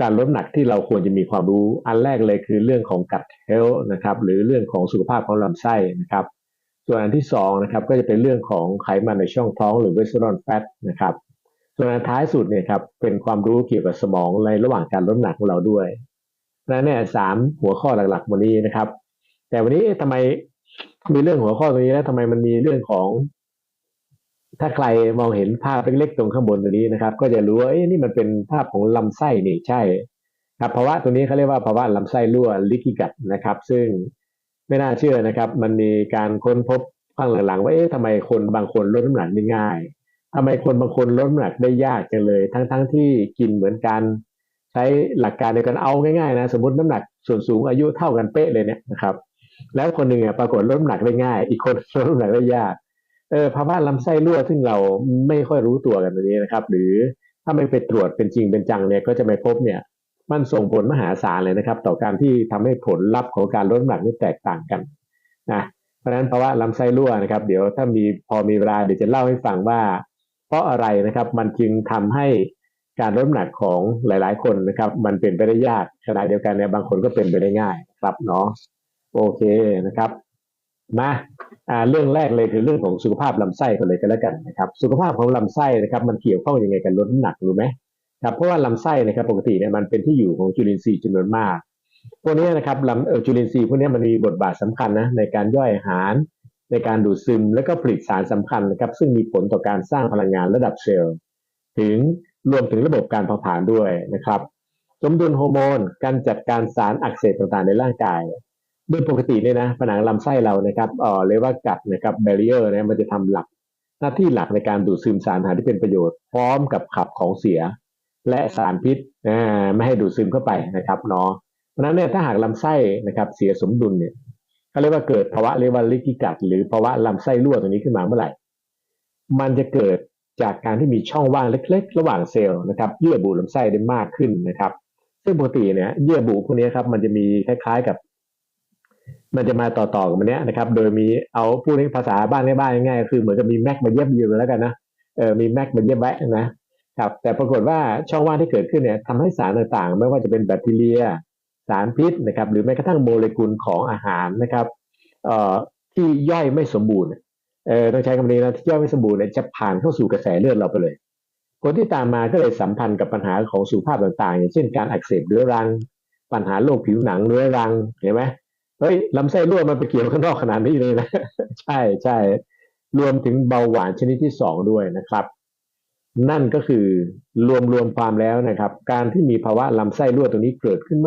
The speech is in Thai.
การลดหนักที่เราควรจะมีความรู้อันแรกเลยคือเรื่องของกัดเฮลนะครับหรือเรื่องของสุขภาพของลำไส้นะครับ ส่วนอันที่สองนะครับก็จะเป็นเรื่องของไขมันในช่องท้องหรือ visceral fat นะครับส่วนอันท้ายสุดเนี่ยครับเป็นความรู้เกี่ยวกับสมองในระหว่างการลดหนักของเราด้วยนั่นเนี่ยสามหัวข้อหลักๆวันนี้นะครับ แต่วันนี้เอ๊ะทำไมมีเรื่องหัวข้อตรงนี้แล้วทำไมมันมีเรื่องของ ถ้าใครมองเห็นภาพเล็กๆตรงข้างบนตรงนี้นะครับ ก็จะรู้ว่าเอ้นี่มันเป็นภาพของลำไส้นี่ใช่ครับภาวะตัวนี้เขาเรียกว่าภาวะลำไส้รั่วลิกิกัดนะครับ ซึ่งไม่น่าเชื่อนะครับ มันมีการค้นพบข้างหลังๆว่าเอ๊ะทำไมคนบางคนลดน้ำหนักได้ง่ายทำไมคนบางคนลดน้ำหนักได้ยากจังเลย ทั้งๆที่กินเหมือนกัน ใช้หลักการเดียวกันเอาง่ายๆนะสมมติน้ำหนักส่วนสูงอายุเท่ากันเป๊ะเลยเนี่ยนะครับ แล้วคนหนึ่งอะปรากฏลดน้ำหนักได้ง่าย อีกคนลดน้ำหนักได้ยาก เออภาวะลำไส้รั่วซึ่งเราไม่ค่อยรู้ตัวกันตรงนี้นะครับ หรือถ้าไม่ไปตรวจเป็นจริงเป็นจังเนี่ยก็จะไม่พบเนี่ยมันส่งผลมหาศาลเลยนะครับ ต่อการที่ทำให้ผลลัพธ์ของการลดน้ำหนักนี่แตกต่างกันนะเพราะฉะนั้นภาวะลำไส้รั่วนะครับ เดี๋ยวถ้ามีพอมีเวลาเดี๋ยวจะเล่าให้ฟังว่า เพราะอะไรนะครับมันจึงทำให้การลดน้ำหนักของหลาย ๆ คนนะครับ มันเป็นไปได้ยากขณะเดียวกันเนี่ยบางคนก็เป็นไปได้ง่ายครับเนาะโอเคนะครับ มาเรื่องแรกเลยคือเรื่องของสุขภาพลำไส้กันเลยกันแล้วกันนะครับสุขภาพของลำไส้นะครับมันเกี่ยวข้องยังไงกับลดน้ำหนักรู้ไหมครับเพราะว่าลำไส้นะครับปกติเนี่ยมันเป็นที่อยู่ของจุลินทรีย์จำนวนมากพวกนี้นะครับลำจุลินทรีย์พวกนี้มันมีบทบาทสำคัญนะในการย่อยอาหารในการดูดซึมและก็ผลิตสารสำคัญนะครับซึ่งมีผลต่อการสร้างพลังงานระดับเซลล์ถึงรวมถึงระบบการเผาผลาญด้วยนะครับสมดุลฮอร์โมน การจัดการสารอักเสบต่างๆในร่างกาย โดยปกติเนี่ยนะผนังลำไส้เรานะครับเอ่อเรียกว่ากัดนะครับแบเรียร์นี่ยมันจะทำหลักหน้าที่หลักในการดูดซึมสารอาหารที่เป็นประโยชน์พร้อมกับขับของเสีย และสารพิษอ่าไม่ให้ดูดซึมเข้าไปนะครับเนาะเพราะฉะนั้นเนี่ยถ้าหากลำไส้นะครับเสียสมดุลเนี่ยเขาเรียกว่าเกิดภาวะเรียกว่าลิกิกัด หรือภาวะลำไส้รั่วตรงนี้ขึ้นมาเมื่อไหร่ มันจะเกิดจากการที่มีช่องว่างเล็ก ๆ ระหว่างเซลล์นะครับเยื่อบุลำไส้ได้มากขึ้นนะครับ ซึ่งปกติเนี่ยเยื่อบุพวกนี้ครับมันจะมีคล้ายๆกับ มันจะมาต่อๆกับมันเนี้ยนะครับ โดยมีเอาพูดในภาษาบ้านในบ้านง่ายๆก็คือเหมือนกับมีแม็กมาเย็บอยู่แล้วกันนะเออมีแม็กมาเย็บไว้นะครับแต่ปรากฏว่าช่องว่างที่เกิดขึ้นเนี่ยทำให้สารต่างๆ ไม่ว่าจะเป็นแบคทีเรีย สารพิษนะครับหรือแม้กระทั่งโมเลกุลของอาหารนะครับเอ่อที่ย่อยไม่สมบูรณ์เออต้องใช้คำนี้นะที่ย่อยไม่สมบูรณ์เนี่ยจะผ่านเข้าสู่กระแสเลือดเราไปเลยผลที่ตามมาก็เลยสัมพันธ์กับปัญหาของสุขภาพต่างๆ อย่างเช่นการอักเสบเรื้อรัง ปัญหาโรคผิวหนังเรื้อรังเห็นไหม เฮ้ยลำไส้รั่วมันไปเกี่ยวข้างนอกขนาดนี้เลยนะ ใช่ใช่รวมถึงเบาหวานชนิดที่สองด้วยนะครับ นั่นก็คือรวมรวมความแล้วนะครับ การที่มีภาวะลำไส้รั่วตรงนี้เกิดขึ้นเมื่อไหร่